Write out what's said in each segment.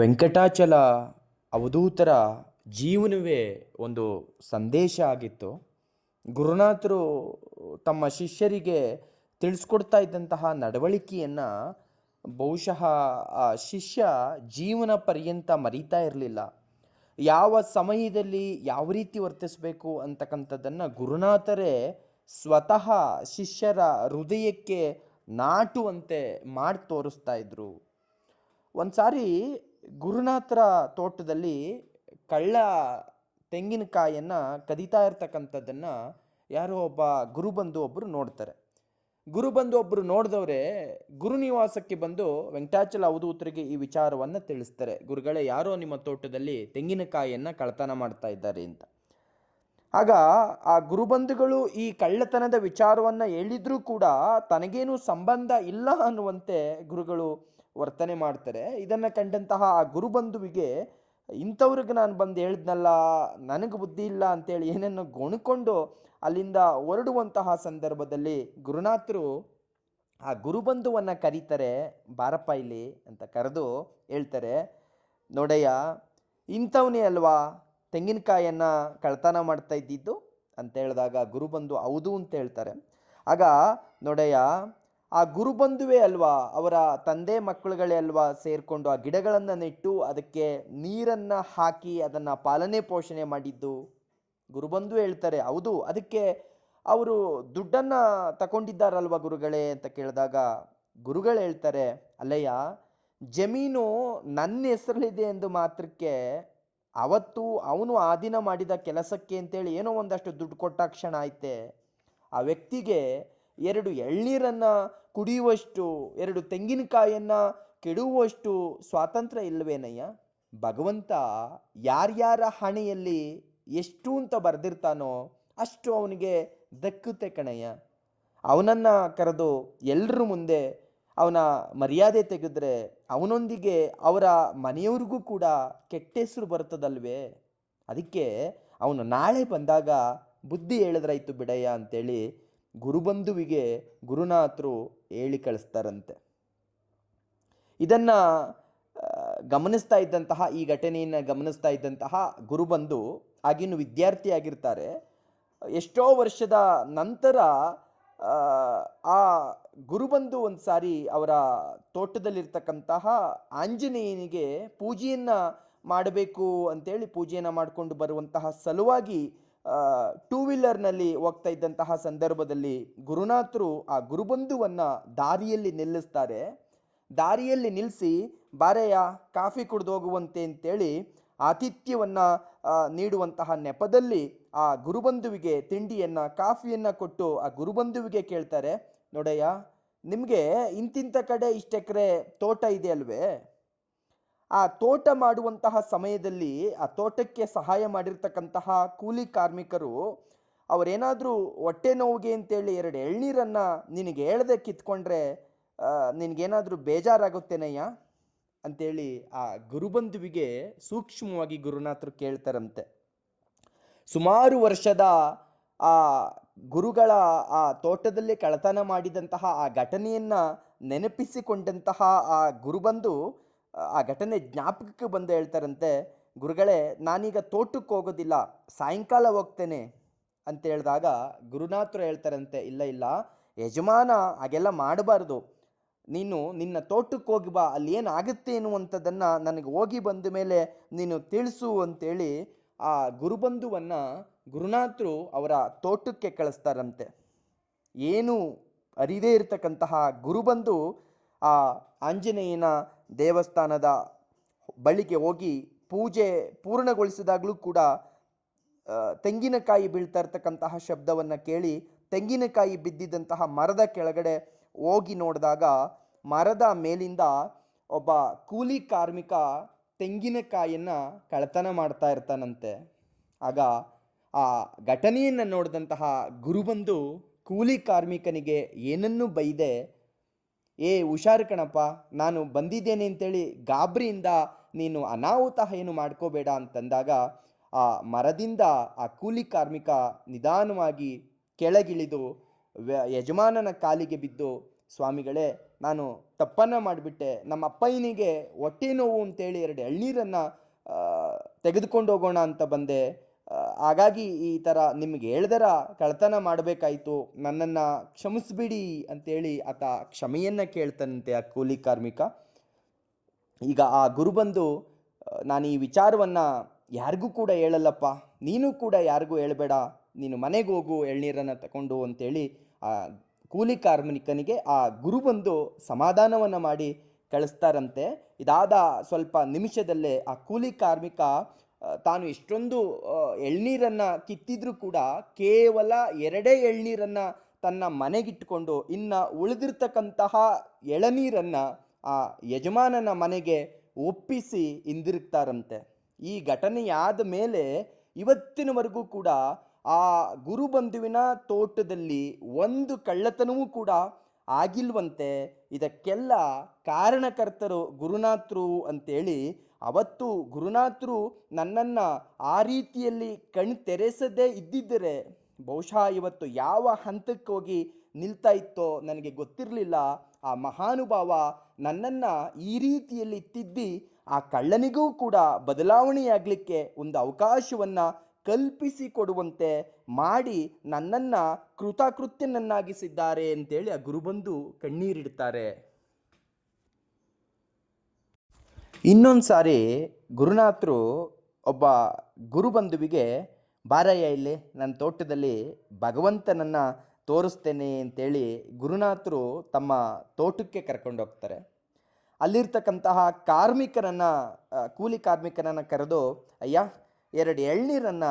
ವೆಂಕಟಾಚಲ ಅವಧೂತರ ಜೀವನವೇ ಒಂದು ಸಂದೇಶ ಆಗಿತ್ತು. ಗುರುನಾಥರು ತಮ್ಮ ಶಿಷ್ಯರಿಗೆ ತಿಳಿಸ್ಕೊಡ್ತಾ ಇದ್ದಂತಹ ನಡವಳಿಕೆಯನ್ನ ಬಹುಶಃ ಆ ಶಿಷ್ಯ ಜೀವನ ಪರ್ಯಂತ ಮರೀತಾ ಇರಲಿಲ್ಲ. ಯಾವ ಸಮಯದಲ್ಲಿ ಯಾವ ರೀತಿ ವರ್ತಿಸಬೇಕು ಅಂತಕ್ಕಂಥದ್ದನ್ನ ಗುರುನಾಥರೇ ಸ್ವತಃ ಶಿಷ್ಯರ ಹೃದಯಕ್ಕೆ ನಾಟುವಂತೆ ಮಾಡಿ ತೋರಿಸ್ತಾ ಇದ್ರು. ಒಂದ್ಸಾರಿ ಗುರುನಾಥರ ತೋಟದಲ್ಲಿ ಕಳ್ಳ ತೆಂಗಿನಕಾಯನ್ನ ಕದಿತಾ ಇರ್ತಕ್ಕಂಥದ್ದನ್ನ ಯಾರೋ ಒಬ್ಬ ಗುರುಬಂಧು ಒಬ್ಬರು ನೋಡ್ತಾರೆ. ಗುರುಬಂಧು ಒಬ್ಬರು ನೋಡಿದವ್ರೆ ಗುರು ನಿವಾಸಕ್ಕೆ ಬಂದು ವೆಂಕಟಾಚಲ ಅವಧೂತರಿಗೆ ಈ ವಿಚಾರವನ್ನ ತಿಳಿಸ್ತಾರೆ. ಗುರುಗಳೇ, ಯಾರೋ ನಿಮ್ಮ ತೋಟದಲ್ಲಿ ತೆಂಗಿನಕಾಯಿಯನ್ನ ಕಳ್ಳತನ ಮಾಡ್ತಾ ಇದ್ದಾರೆ ಅಂತ. ಆಗ ಆ ಗುರುಬಂಧುಗಳು ಈ ಕಳ್ಳತನದ ವಿಚಾರವನ್ನ ಹೇಳಿದ್ರೂ ಕೂಡ ತನಗೇನು ಸಂಬಂಧ ಇಲ್ಲ ಅನ್ನುವಂತೆ ಗುರುಗಳು ವರ್ತನೆ ಮಾಡ್ತಾರೆ. ಇದನ್ನ ಕಂಡಂತಹ ಆ ಗುರುಬಂಧುವಿಗೆ ಇಂಥವ್ರಿಗೆ ನಾನು ಬಂದು ಹೇಳಿದ್ನಲ್ಲ, ನನಗೆ ಬುದ್ಧಿ ಇಲ್ಲ ಅಂತೇಳಿ ಏನನ್ನು ಗೊಣ್ಕೊಂಡು ಅಲ್ಲಿಂದ ಹೊರಡುವಂತಹ ಸಂದರ್ಭದಲ್ಲಿ ಗುರುನಾಥರು ಆ ಗುರುಬಂಧುವನ್ನ ಕರೀತಾರೆ, ಬಾರಪ್ಪ ಇಲ್ಲಿ ಅಂತ ಕರೆದು ಹೇಳ್ತಾರೆ. ನೋಡಯ್ಯ, ಇಂಥವನೇ ಅಲ್ವಾ ತೆಂಗಿನಕಾಯನ್ನ ಕಳ್ತನ ಮಾಡ್ತಾ ಇದ್ದಿದ್ದು? ಅಂತ ಹೇಳಿದಾಗ ಗುರುಬಂಧು ಹೌದು ಅಂತ ಹೇಳ್ತಾರೆ. ಆಗ ನೋಡಯ್ಯ ಆ ಗುರುಬಂಧುವೇ ಅಲ್ವಾ? ಅವರ ತಂದೆ ಮಕ್ಕಳುಗಳೇ ಅಲ್ವಾ ಸೇರ್ಕೊಂಡು ಆ ಗಿಡಗಳನ್ನು ನೆಟ್ಟು ಅದಕ್ಕೆ ನೀರನ್ನ ಹಾಕಿ ಅದನ್ನ ಪಾಲನೆ ಪೋಷಣೆ ಮಾಡಿದ್ದು? ಗುರುಬಂಧು ಹೇಳ್ತಾರೆ, ಹೌದು, ಅದಕ್ಕೆ ಅವರು ದುಡ್ಡನ್ನ ತಗೊಂಡಿದ್ದಾರಲ್ವ ಗುರುಗಳೇ ಅಂತ ಕೇಳಿದಾಗ ಗುರುಗಳು ಹೇಳ್ತಾರೆ, ಅಲ್ಲಯ್ಯ, ಜಮೀನು ನನ್ನ ಹೆಸರಲ್ಲಿದೆ ಎಂದು ಮಾತ್ರಕ್ಕೆ ಅವತ್ತು ಅವನು ಆ ದಿನ ಮಾಡಿದ ಕೆಲಸಕ್ಕೆ ಅಂತೇಳಿ ಏನೋ ಒಂದಷ್ಟು ದುಡ್ಡು ಕೊಟ್ಟ ಕ್ಷಣ ಐತೆ ಆ ವ್ಯಕ್ತಿಗೆ ಎರಡು ಎಳ್ನೀರನ್ನ ಕುಡಿಯುವಷ್ಟು, ಎರಡು ತೆಂಗಿನಕಾಯನ್ನ ಕೆಡುವಷ್ಟು ಸ್ವಾತಂತ್ರ್ಯ ಇಲ್ಲವೇನಯ್ಯ ಭಗವಂತ ಯಾರ್ಯಾರ ಹಣೆಯಲ್ಲಿ ಎಷ್ಟು ಅಂತ ಬರ್ದಿರ್ತಾನೋ ಅಷ್ಟು ಅವನಿಗೆ ದಕ್ಕುತ್ತೆ ಕಣಯ್ಯ. ಅವನನ್ನ ಕರೆದು ಎಲ್ಲರ ಮುಂದೆ ಅವನ ಮರ್ಯಾದೆ ತೆಗೆದ್ರೆ ಅವನೊಂದಿಗೆ ಅವರ ಮನೆಯವ್ರಿಗೂ ಕೂಡ ಕೆಟ್ಟ ಹೆಸರು ಬರ್ತದಲ್ವೇ? ಅದಕ್ಕೆ ಅವನು ನಾಳೆ ಬಂದಾಗ ಬುದ್ಧಿ ಹೇಳಿದ್ರಾಯ್ತು ಬಿಡಯ್ಯ ಅಂತೇಳಿ ಗುರುಬಂಧುವಿಗೆ ಗುರುನಾಥರು ಹೇಳಿ ಕಳಿಸ್ತಾರಂತೆ. ಇದನ್ನ ಗಮನಿಸ್ತಾ ಇದ್ದಂತಹ ಈ ಘಟನೆಯನ್ನ ಗಮನಿಸ್ತಾ ಇದ್ದಂತಹ ಗುರುಬಂಧು ಆಗಿನ ವಿದ್ಯಾರ್ಥಿ ಆಗಿರ್ತಾರೆ ಎಷ್ಟೋ ವರ್ಷದ ನಂತರ ಆ, ಗುರುಬಂಧು ಒಂದು ಸಾರಿ ಅವರ ತೋಟದಲ್ಲಿರ್ತಕ್ಕಂತಹ ಆಂಜನೇಯನಿಗೆ ಪೂಜೆಯನ್ನ ಮಾಡಬೇಕು ಅಂತೇಳಿ ಪೂಜೆಯನ್ನ ಮಾಡಿಕೊಂಡು ಬರುವಂತಹ ಸಲುವಾಗಿ ಟೂ ವೀಲರ್ನಲ್ಲಿ ಹೋಗ್ತಾ ಇದ್ದಂತಹ ಸಂದರ್ಭದಲ್ಲಿ ಗುರುನಾಥರು ಆ ಗುರುಬಂಧುವನ್ನ ದಾರಿಯಲ್ಲಿ ನಿಲ್ಲಿಸ್ತಾರೆ. ದಾರಿಯಲ್ಲಿ ನಿಲ್ಲಿಸಿ ಬಾರೆಯ ಕಾಫಿ ಕುಡಿದು ಹೋಗುವಂತೆ ಅಂತೇಳಿ ಆತಿಥ್ಯವನ್ನ ನೀಡುವಂತಹ ನೆಪದಲ್ಲಿ ಆ ಗುರುಬಂಧುವಿಗೆ ತಿಂಡಿಯನ್ನ, ಕಾಫಿಯನ್ನ ಕೊಟ್ಟು ಆ ಗುರುಬಂಧುವಿಗೆ ಕೇಳ್ತಾರೆ, ನೋಡಯ್ಯ, ನಿಮಗೆ ಇಂತಿಂತ ಕಡೆ ಇಷ್ಟೆಕರೆ ತೋಟ ಇದೆ ಅಲ್ವೇ ಆ ತೋಟ ಮಾಡುವಂತಹ ಸಮಯದಲ್ಲಿ ಆ ತೋಟಕ್ಕೆ ಸಹಾಯ ಮಾಡಿರ್ತಕ್ಕಂತಹ ಕೂಲಿ ಕಾರ್ಮಿಕರು, ಅವರೇನಾದರೂ ಹೊಟ್ಟೆ ನೋವಿಗೆ ಅಂತೇಳಿ ಎರಡು ಎಳ್ನೀರನ್ನ ನಿನಗೆ ಹೇಳ್ದೆ ಕಿತ್ಕೊಂಡ್ರೆ ನಿನಗೇನಾದರೂ ಬೇಜಾರಾಗುತ್ತೇನಯ್ಯ? ಅಂತೇಳಿ ಆ ಗುರುಬಂಧುವಿಗೆ ಸೂಕ್ಷ್ಮವಾಗಿ ಗುರುನಾಥರು ಕೇಳ್ತಾರಂತೆ. ಸುಮಾರು ವರ್ಷದ ಆ ಗುರುಗಳ ಆ ತೋಟದಲ್ಲಿ ಕಳತನ ಮಾಡಿದಂತಹ ಆ ಘಟನೆಯನ್ನ ನೆನಪಿಸಿಕೊಂಡಂತಹ ಆ ಗುರುಬಂಧು ಆ ಘಟನೆ ಜ್ಞಾಪಕಕ್ಕೆ ಬಂದು ಹೇಳ್ತಾರಂತೆ, ಗುರುಗಳೇ, ನಾನೀಗ ತೋಟಕ್ಕೆ ಹೋಗೋದಿಲ್ಲ, ಸಾಯಂಕಾಲ ಹೋಗ್ತೇನೆ. ಅಂತ ಹೇಳಿದಾಗ ಗುರುನಾಥರು ಹೇಳ್ತಾರಂತೆ, ಇಲ್ಲ ಇಲ್ಲ, ಯಜಮಾನ ಹಾಗೆಲ್ಲ ಮಾಡಬಾರ್ದು. ನೀನು ನಿನ್ನ ತೋಟಕ್ಕೆ ಹೋಗಿ ಬಾ, ಅಲ್ಲಿ ಏನಾಗುತ್ತೆ ಅನ್ನುವಂಥದ್ದನ್ನು ನನಗೆ ಹೋಗಿ ಬಂದ ಮೇಲೆ ನೀನು ತಿಳಿಸು ಅಂತೇಳಿ ಆ ಗುರುಬಂಧುವನ್ನ ಗುರುನಾಥರು ಅವರ ತೋಟಕ್ಕೆ ಕಳಿಸ್ತಾರಂತೆ. ಏನು ಅರಿದೇ ಇರತಕ್ಕಂತಹ ಗುರುಬಂಧು ಆ ಆಂಜನೇಯನ ದೇವಸ್ಥಾನದ ಬಳಿಗೆ ಹೋಗಿ ಪೂಜೆ ಪೂರ್ಣಗೊಳಿಸಿದಾಗಲೂ ಕೂಡ ತೆಂಗಿನಕಾಯಿ ಬೀಳ್ತಾ ಇರ್ತಕ್ಕಂತಹ ಶಬ್ದವನ್ನು ಕೇಳಿ ತೆಂಗಿನಕಾಯಿ ಬಿದ್ದಿದ್ದಂತಹ ಮರದ ಕೆಳಗಡೆ ಹೋಗಿ ನೋಡಿದಾಗ ಮರದ ಮೇಲಿಂದ ಒಬ್ಬ ಕೂಲಿ ಕಾರ್ಮಿಕ ತೆಂಗಿನಕಾಯಿಯನ್ನು ಕಳತನ ಮಾಡ್ತಾ ಇರ್ತಾನಂತೆ. ಆಗ ಆ ಘಟನೆಯನ್ನು ನೋಡಿದಂತಹ ಗುರುಬಂದು ಕೂಲಿ ಕಾರ್ಮಿಕನಿಗೆ ಏನನ್ನೂ ಬೈದೆ ಏ ಹುಷಾರು ಕಣಪ್ಪ, ನಾನು ಬಂದಿದ್ದೇನೆ ಅಂತೇಳಿ ಗಾಬರಿಯಿಂದ ನೀನು ಅನಾಹುತ ಏನು ಮಾಡ್ಕೋಬೇಡ ಅಂತಂದಾಗ ಆ ಮರದಿಂದ ಆ ಕೂಲಿ ಕಾರ್ಮಿಕ ನಿಧಾನವಾಗಿ ಕೆಳಗಿಳಿದು ಯಜಮಾನನ ಕಾಲಿಗೆ ಬಿದ್ದು, ಸ್ವಾಮಿಗಳೇ, ನಾನು ತಪ್ಪನ್ನ ಮಾಡಿಬಿಟ್ಟೆ, ನಮ್ಮ ಅಪ್ಪಯ್ಯನಿಗೆ ಹೊಟ್ಟೆ ನೋವು ಅಂತೇಳಿ ಎರಡು ಎಳ್ನೀರನ್ನ ತೆಗೆದುಕೊಂಡು ಹೋಗೋಣ ಅಂತ ಬಂದೆ. ಹಾಗಾಗಿ ಈ ಥರ ನಿಮ್ಗೆ ಹೇಳ್ದರ ಕಳ್ತನ ಮಾಡಬೇಕಾಯ್ತು, ನನ್ನನ್ನು ಕ್ಷಮಿಸ್ಬಿಡಿ ಅಂತೇಳಿ ಆತ ಕ್ಷಮೆಯನ್ನ ಕೇಳ್ತಾನಂತೆ ಆ ಕೂಲಿ ಕಾರ್ಮಿಕ. ಈಗ ಆ ಗುರು ಬಂದು ನಾನು ಈ ವಿಚಾರವನ್ನ ಯಾರಿಗೂ ಕೂಡ ಹೇಳಲ್ಲಪ್ಪ, ನೀನು ಕೂಡ ಯಾರಿಗೂ ಹೇಳಬೇಡ, ನೀನು ಮನೆಗೆ ಹೋಗು, ಎಳ್ನೀರನ್ನು ತಗೊಂಡು ಅಂತೇಳಿ ಆ ಕೂಲಿ ಕಾರ್ಮಿಕನಿಗೆ ಆ ಗುರು ಬಂದು ಸಮಾಧಾನವನ್ನು ಮಾಡಿ ಕಳಿಸ್ತಾರಂತೆ. ಇದಾದ ಸ್ವಲ್ಪ ನಿಮಿಷದಲ್ಲೇ ಆ ಕೂಲಿ ಕಾರ್ಮಿಕ ತಾನು ಇಷ್ಟೊಂದು ಎಳ್ನೀರನ್ನು ಕಿತ್ತಿದ್ರೂ ಕೂಡ ಕೇವಲ ಎರಡೇ ಎಳ್ನೀರನ್ನು ತನ್ನ ಮನೆಗಿಟ್ಟುಕೊಂಡು ಇನ್ನ ಉಳಿದಿರ್ತಕ್ಕಂತಹ ಎಳನೀರನ್ನು ಆ ಯಜಮಾನನ ಮನೆಗೆ ಒಪ್ಪಿಸಿ ಹಿಂದಿರುಗ್ತಾರಂತೆ ಈ ಘಟನೆಯಾದ ಮೇಲೆ ಇವತ್ತಿನವರೆಗೂ ಕೂಡ ಆ ಗುರುಬಂಧುವಿನ ತೋಟದಲ್ಲಿ ಒಂದು ಕಳ್ಳತನವೂ ಕೂಡ ಆಗಿಲ್ವಂತೆ. ಇದಕ್ಕೆಲ್ಲ ಕಾರಣಕರ್ತರು ಗುರುನಾಥರು ಅಂತೇಳಿ ಅವತ್ತು ಗುರುನಾಥರು ನನ್ನನ್ನ ಆ ರೀತಿಯಲ್ಲಿ ಕಣ್ ತೆರೆಸದೇ ಇದ್ದಿದ್ದರೆ ಬಹುಶಃ ಇವತ್ತು ಯಾವ ಹಂತಕ್ಕೆ ಹೋಗಿ ನಿಲ್ತಾ ಇತ್ತೋ ನನಗೆ ಗೊತ್ತಿರಲಿಲ್ಲ. ಆ ಮಹಾನುಭಾವ ನನ್ನನ್ನ ಈ ರೀತಿಯಲ್ಲಿ ತಿದ್ದಿ ಆ ಕಳ್ಳನಿಗೂ ಕೂಡ ಬದಲಾವಣೆಯಾಗಲಿಕ್ಕೆ ಒಂದು ಅವಕಾಶವನ್ನ ಕಲ್ಪಿಸಿ ಕೊಡುವಂತೆ ಮಾಡಿ ನನ್ನನ್ನ ಕೃತಕೃತ್ಯನನ್ನಾಗಿಸಿದ್ದಾರೆ ಅಂತೇಳಿ ಆ ಗುರುಬಂಧು ಕಣ್ಣೀರಿಡ್ತಾರೆ. ಇನ್ನೊಂದು ಸಾರಿ ಗುರುನಾಥರು ಒಬ್ಬ ಗುರುಬಂಧುವಿಗೆ ಬಾರಯ್ಯ ಇಲ್ಲಿ ನನ್ನ ತೋಟದಲ್ಲಿ ಭಗವಂತನನ್ನ ತೋರಿಸ್ತೇನೆ ಅಂತೇಳಿ ಗುರುನಾಥರು ತಮ್ಮ ತೋಟಕ್ಕೆ ಕರ್ಕೊಂಡು ಹೋಗ್ತಾರೆ. ಅಲ್ಲಿರ್ತಕ್ಕಂತಹ ಕಾರ್ಮಿಕರನ್ನ ಕೂಲಿ ಕಾರ್ಮಿಕರನ್ನ ಕರೆದು, ಅಯ್ಯ, ಎರಡು ಎಳ್ನೀರನ್ನ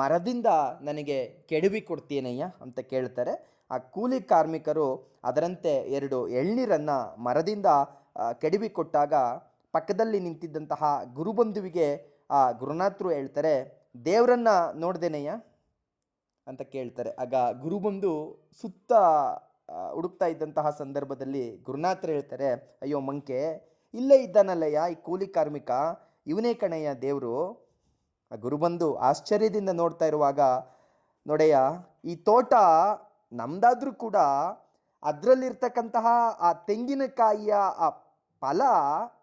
ಮರದಿಂದ ನನಗೆ ಕೆಡವಿ ಕೊಡ್ತೀನಯ್ಯ ಅಂತ ಕೇಳ್ತಾರೆ. ಆ ಕೂಲಿ ಕಾರ್ಮಿಕರು ಅದರಂತೆ ಎರಡು ಎಳ್ನೀರನ್ನು ಮರದಿಂದ ಕೆಡವಿ ಕೊಟ್ಟಾಗ ಪಕ್ಕದಲ್ಲಿ ನಿಂತಿದ್ದಂತಹ ಗುರುಬಂಧುವಿಗೆ ಆ, ಗುರುನಾಥರು ಹೇಳ್ತಾರೆ, ದೇವರನ್ನ ನೋಡ್ದೇನಯ್ಯ? ಅಂತ ಕೇಳ್ತಾರೆ. ಆಗ ಗುರುಬಂಧು ಸುತ್ತ ಹುಡುಕ್ತಾ ಇದ್ದಂತಹ ಸಂದರ್ಭದಲ್ಲಿ ಗುರುನಾಥರು ಹೇಳ್ತಾರೆ, ಅಯ್ಯೋ ಮಂಕೆ, ಇಲ್ಲೇ ಇದ್ದಾನಲ್ಲಯ್ಯ, ಈ ಕೂಲಿ ಕಾರ್ಮಿಕ, ಇವನೇ ಕಣಯ್ಯ ದೇವರು. ಆ ಗುರುಬಂಧು ಆಶ್ಚರ್ಯದಿಂದ ನೋಡ್ತಾ ಇರುವಾಗ, ನೋಡಯ್ಯ, ಈ ತೋಟ ನಮ್ದಾದ್ರೂ ಕೂಡ ಅದರಲ್ಲಿರ್ತಕ್ಕಂತಹ ಆ ತೆಂಗಿನಕಾಯಿಯ ಆ ಫಲ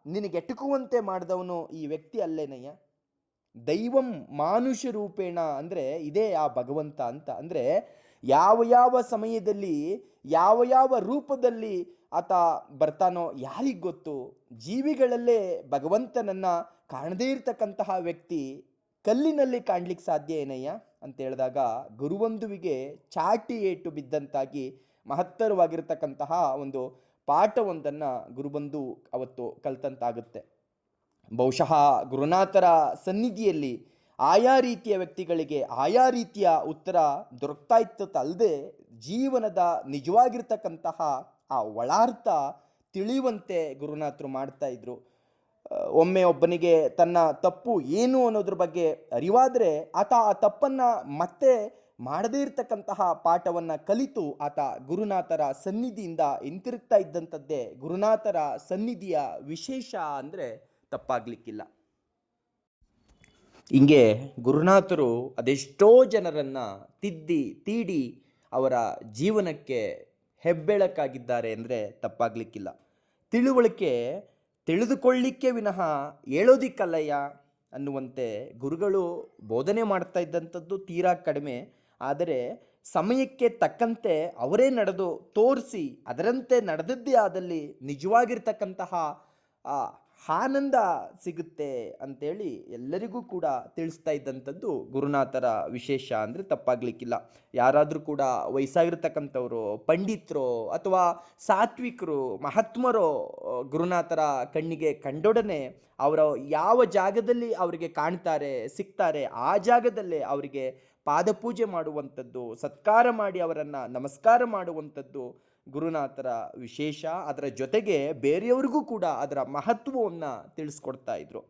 ನಿನಗೆಟುಕುವಂತೆ ಮಾಡಿದವನು ಈ ವ್ಯಕ್ತಿ ಅಲ್ಲೇನಯ್ಯ? ದೈವಂ ಮಾನುಷ ರೂಪೇಣ ಅಂದ್ರೆ ಇದೇ ಆ ಭಗವಂತ ಅಂತ. ಅಂದ್ರೆ ಯಾವ ಯಾವ ಸಮಯದಲ್ಲಿ, ಯಾವ ಯಾವ ರೂಪದಲ್ಲಿ ಆತ ಬರ್ತಾನೋ ಯಾರಿಗ್ ಗೊತ್ತು? ಜೀವಿಗಳಲ್ಲೇ ಭಗವಂತನನ್ನ ಕಾಣದೇ ಇರ್ತಕ್ಕಂತಹ ವ್ಯಕ್ತಿ ಕಲ್ಲಿನಲ್ಲಿ ಕಾಣ್ಲಿಕ್ಕೆ ಸಾಧ್ಯ ಏನಯ್ಯ? ಅಂತ ಹೇಳಿದಾಗ ಗುರುವಂದುವಿಗೆ ಚಾಟಿ ಏಟು ಬಿದ್ದಂತಾಗಿ ಮಹತ್ತರವಾಗಿರ್ತಕ್ಕಂತಹ ಒಂದು ಪಾಠವೊಂದನ್ನ ಗುರುಬಂಧು ಅವತ್ತು ಕಲ್ತಂತಾಗುತ್ತೆ. ಬಹುಶಃ ಗುರುನಾಥರ ಸನ್ನಿಧಿಯಲ್ಲಿ ಆಯಾ ರೀತಿಯ ವ್ಯಕ್ತಿಗಳಿಗೆ ಆಯಾ ರೀತಿಯ ಉತ್ತರ ದೊರಕ್ತಾ ಇತ್ತಲ್ಲದೆ ಜೀವನದ ನಿಜವಾಗಿರ್ತಕ್ಕಂತಹ ಆ ಒಳಾರ್ಥ ತಿಳಿಯುವಂತೆ ಗುರುನಾಥರು ಮಾಡ್ತಾ ಇದ್ರು. ಒಮ್ಮೆ ಒಬ್ಬನಿಗೆ ತನ್ನ ತಪ್ಪು ಏನು ಅನ್ನೋದ್ರ ಬಗ್ಗೆ ಅರಿವಾದ್ರೆ ಆತ ಆ ತಪ್ಪನ್ನ ಮತ್ತೆ ಮಾಡದೇ ಇರತಕ್ಕಂತಹ ಪಾಠವನ್ನ ಕಲಿತು ಆತ ಗುರುನಾಥರ ಸನ್ನಿಧಿಯಿಂದ ಹಿಂತಿರುಗ್ತಾ ಇದ್ದಂಥದ್ದೇ ಗುರುನಾಥರ ಸನ್ನಿಧಿಯ ವಿಶೇಷ ಅಂದ್ರೆ ತಪ್ಪಾಗ್ಲಿಕ್ಕಿಲ್ಲ. ಹಿಂಗೆ ಗುರುನಾಥರು ಅದೆಷ್ಟೋ ಜನರನ್ನ ತಿದ್ದಿ, ತೀಡಿ ಅವರ ಜೀವನಕ್ಕೆ ಹೆಬ್ಬೆಳಕಾಗಿದ್ದಾರೆ ಅಂದ್ರೆ ತಪ್ಪಾಗ್ಲಿಕ್ಕಿಲ್ಲ. ತಿಳುವಳಿಕೆ ತಿಳಿದುಕೊಳ್ಳಿಕ್ಕೆ ವಿನಃ ಹೇಳೋದಿಕ್ಕಲ್ಲಯ್ಯ ಅನ್ನುವಂತೆ ಗುರುಗಳು ಬೋಧನೆ ಮಾಡ್ತಾ ಇದ್ದಂಥದ್ದು ತೀರಾ ಕಡಿಮೆ. ಆದರೆ ಸಮಯಕ್ಕೆ ತಕ್ಕಂತೆ ಅವರೇ ನಡೆದು ತೋರಿಸಿ ಅದರಂತೆ ನಡೆದದ್ದೇ ಆದಲ್ಲಿ ನಿಜವಾಗಿರ್ತಕ್ಕಂತಹ ಆನಂದ ಸಿಗುತ್ತೆ ಅಂತೇಳಿ ಎಲ್ಲರಿಗೂ ಕೂಡ ತಿಳಿಸ್ತಾ ಇದ್ದಂಥದ್ದು ಗುರುನಾಥರ ವಿಶೇಷ ಅಂದರೆ ತಪ್ಪಾಗ್ಲಿಕ್ಕಿಲ್ಲ. ಯಾರಾದರೂ ಕೂಡ ವಯಸ್ಸಾಗಿರ್ತಕ್ಕಂಥವ್ರು, ಪಂಡಿತರು ಅಥವಾ ಸಾತ್ವಿಕರು, ಮಹಾತ್ಮರು ಗುರುನಾಥರ ಕಣ್ಣಿಗೆ ಕಂಡೊಡನೆ ಅವರ ಯಾವ ಜಾಗದಲ್ಲಿ ಅವರಿಗೆ ಕಾಣ್ತಾರೆ ಸಿಗ್ತಾರೆ ಆ ಜಾಗದಲ್ಲೇ ಅವರಿಗೆ ಪಾದಪೂಜೆ ಮಾಡುವಂಥದ್ದು, ಸತ್ಕಾರ ಮಾಡಿ ಅವರನ್ನ ನಮಸ್ಕಾರ ಮಾಡುವಂಥದ್ದು ಗುರುನಾಥರ ವಿಶೇಷ. ಅದರ ಜೊತೆಗೆ ಬೇರೆಯವ್ರಿಗೂ ಕೂಡ ಅದರ ಮಹತ್ವವನ್ನ ತಿಳಿಸ್ಕೊಡ್ತಾ ಇದ್ರು.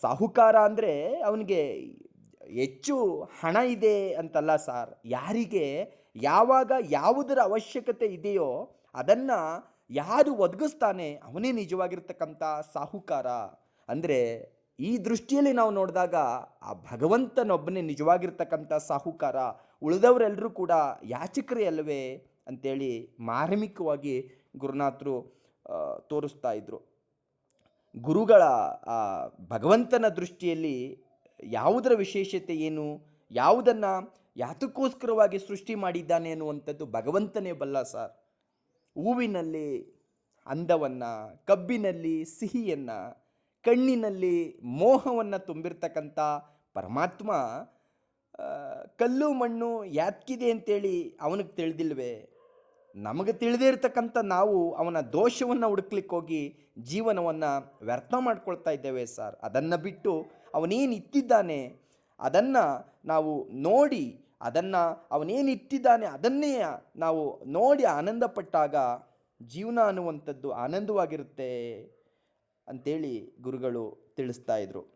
ಸಾಹುಕಾರ ಅಂದ್ರೆ ಅವನಿಗೆ ಹೆಚ್ಚು ಹಣ ಇದೆ ಅಂತಲ್ಲ ಸಾರ್. ಯಾರಿಗೆ, ಯಾವಾಗ ಯಾವುದರ ಅವಶ್ಯಕತೆ ಇದೆಯೋ ಅದನ್ನ ಯಾರು ಒದಗಿಸ್ತಾನೆ ಅವನೇ ನಿಜವಾಗಿರ್ತಕ್ಕಂಥ ಸಾಹುಕಾರ. ಅಂದ್ರೆ ಈ ದೃಷ್ಟಿಯಲ್ಲಿ ನಾವು ನೋಡಿದಾಗ ಆ ಭಗವಂತನೊಬ್ಬನೇ ನಿಜವಾಗಿರ್ತಕ್ಕಂಥ ಸಾಹುಕಾರ, ಉಳಿದವರೆಲ್ಲರೂ ಕೂಡ ಯಾಚಕರೇ ಅಲ್ಲವೇ ಅಂತೇಳಿ ಮಾರ್ಮಿಕವಾಗಿ ಗುರುನಾಥರು ತೋರಿಸ್ತಾ ಇದ್ರು. ಗುರುಗಳ, ಆ, ಭಗವಂತನ ದೃಷ್ಟಿಯಲ್ಲಿ ಯಾವುದರ ವಿಶೇಷತೆ ಏನು? ಯಾವುದನ್ನು ಯಾತಕ್ಕೋಸ್ಕರವಾಗಿ ಸೃಷ್ಟಿ ಮಾಡಿದ್ದಾನೆ ಅನ್ನುವಂಥದ್ದು ಭಗವಂತನೇ ಬಲ್ಲ ಸರ್. ಹೂವಿನಲ್ಲಿ ಅಂದವನ್ನು, ಕಬ್ಬಿನಲ್ಲಿ ಸಿಹಿಯನ್ನ ಕಣ್ಣಿನಲ್ಲಿ ಮೋಹವನ್ನು ತುಂಬಿರ್ತಕ್ಕಂಥ ಪರಮಾತ್ಮ ಕಲ್ಲು ಮಣ್ಣು ಯಾತ್ಕಿದೆ ಅಂತೇಳಿ ಅವನಿಗೆ ತಿಳಿದಿಲ್ವೇ? ನಮಗೆ ತಿಳಿದೇ ಇರತಕ್ಕಂಥ ನಾವು ಅವನ ದೋಷವನ್ನು ಹುಡುಕ್ಲಿಕ್ಕೆ ಹೋಗಿ ಜೀವನವನ್ನು ವ್ಯರ್ಥ ಮಾಡ್ಕೊಳ್ತಾ ಇದ್ದೇವೆ ಸರ್. ಅದನ್ನು ಬಿಟ್ಟು ಅವನೇನು ಇತ್ತಿದ್ದಾನೆ ಅದನ್ನು ನಾವು ನೋಡಿ, ಅದನ್ನು ಅವನೇನು ಇಟ್ಟಿದ್ದಾನೆ ಅದನ್ನೇ ನಾವು ನೋಡಿ ಆನಂದಪಟ್ಟಾಗ ಜೀವನ ಅನ್ನುವಂಥದ್ದು ಆನಂದವಾಗಿರುತ್ತೆ. ಅಂತೇಳಿ ಗುರುಗಳು ತಿಳಿಸ್ತಾ ಇದ್ರು.